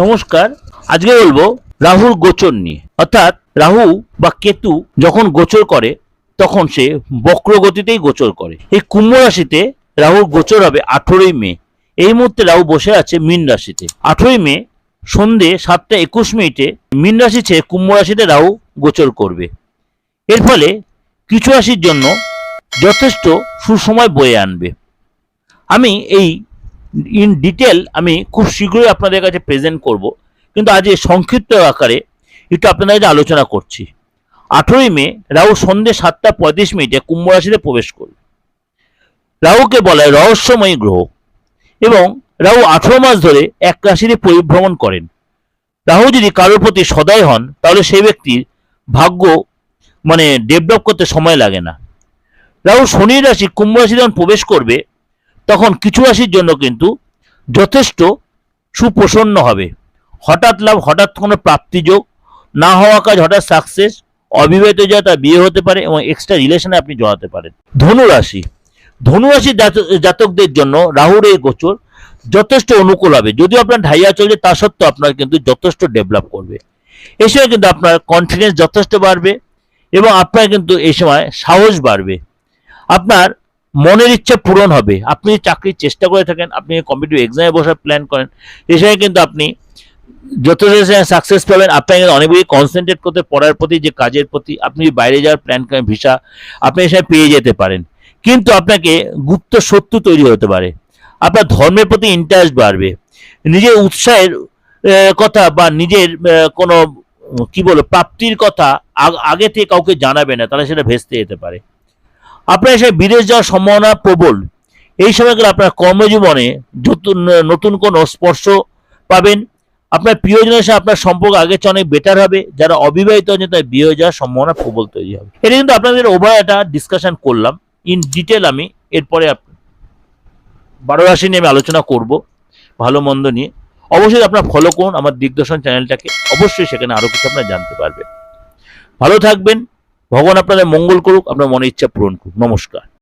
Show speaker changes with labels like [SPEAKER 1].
[SPEAKER 1] নমস্কার, আজকে বলব রাহুর গোচর নিয়ে। অর্থাৎ রাহু বা কেতু যখন গোচর করে, তখন সে বক্রগতিতেই গোচর করে। এই কুম্ভ রাশিতে রাহুর গোচর হবে আঠেরোই মে। এই মুহূর্তে রাহু বসে আছে মীন রাশিতে। আঠেরোই মে, সন্ধে সাতটা একুশ মিনিটে মীন রাশি ছেড়ে কুম্ভ রাশিতে রাহু গোচর করবে। এর ফলে কিছু রাশির জন্য যথেষ্ট সুসময় বয়ে আনবে। আমি এই ইন ডিটেল আমি খুব শীঘ্রই আপনাদের কাছে প্রেজেন্ট করব। কিন্তু আজ সংক্ষিপ্ত আকারে একটু আপনাদের কাছে আলোচনা করছি। আঠেরোই মে, রাহু সন্ধ্যে সাতটা পঁয়ত্রিশ মিনিটে কুম্ভ রাশিতে প্রবেশ করবে। রাহুকে বলা হয় রহস্যময়ী গ্রহ। এবং রাহু আঠেরো মাস ধরে এক রাশিতে পরিভ্রমণ করেন। রাহু যদি কারোর প্রতি সদয় হন, তাহলে সেই ব্যক্তির ভাগ্য মানে ডেভেলপ করতে সময় লাগে না। রাহু শনি রাশি কুম্ভ রাশি যখন প্রবেশ করবে তখন কিছু রাশির জন্য কিন্তু যথেষ্ট সুপ্রসন্ন হবে। হঠাৎ লাভ, হঠাৎ কোনো প্রাপ্তিযোগ, না হওয়া কাজ, হঠাৎ সাকসেস অবিবাহিত যা তার বিয়ে হতে পারে এবং এক্সট্রা রিলেশনে আপনি জড়াতে পারেন। ধনু রাশি ধনু রাশির জাতকদের জন্য রাহুর এই গোচর যথেষ্ট অনুকূল হবে। যদিও আপনার ঢাইয়া চলছে, তা সত্ত্বেও আপনার কিন্তু যথেষ্ট ডেভেলপ করবে। এই সময় কিন্তু আপনার কনফিডেন্স যথেষ্ট বাড়বে এবং আপনার কিন্তু এই সময় সাহস বাড়বে। আপনার মনের ইচ্ছা পূরণ হবে। আপনি চাকরির চেষ্টা করে থাকেন, আপনি কম্পিটিভ এক্সামে বসার প্ল্যান করেন সময় কিন্তু আপনি যথেষ্ট সাকসেস পাবেন। আপনাকে অনেক বেশি কনসেন্ট্রেট করতে, পড়ার প্রতি যে কাজের প্রতি আপনি বাইরে যাওয়ার প্ল্যান করেন ভিসা আপনি সময় পেয়ে যেতে পারেন। কিন্তু আপনাকে গুপ্ত শত্রু তৈরি হতে পারে। আপনার ধর্মের প্রতি ইন্টারেস্ট বাড়বে। নিজের উৎসাহের কথা বা নিজের কোনো, কি বলব, প্রাপ্তির কথা আগে থেকে কাউকে জানাবে না, তাহলে সেটা ভেস্তে যেতে পারে। আপনার এসে বিদেশ যাওয়ার সম্ভাবনা প্রবল। এই সময়গুলো আপনার কর্মজীবনে নতুন কোনো স্পর্শ পাবেন। আপনার প্রিয়জনের সাথে আপনার সম্পর্ক আগের চেয়ে অনেক বেটার হবে। যারা অবিবাহিত আছেন তাদের বিয়ে হয়ে যাওয়ার সম্ভাবনা প্রবল তৈরি হবে। এটা কিন্তু আপনাদের ওভার একটা ডিসকাশন করলাম। ইন ডিটেল আমি এরপরে বারো রাশি নিয়ে আমি আলোচনা করব, ভালো মন্দ নিয়ে। অবশ্যই আপনার ফলো করুন আমার দিগদর্শন চ্যানেলটাকে অবশ্যই সেখানে আরও কিছু আপনারা জানতে পারবেন। ভালো থাকবেন। ভগবান আপনাদের মঙ্গল করুক আপনার মনে ইচ্ছা পূরণ করুক। নমস্কার।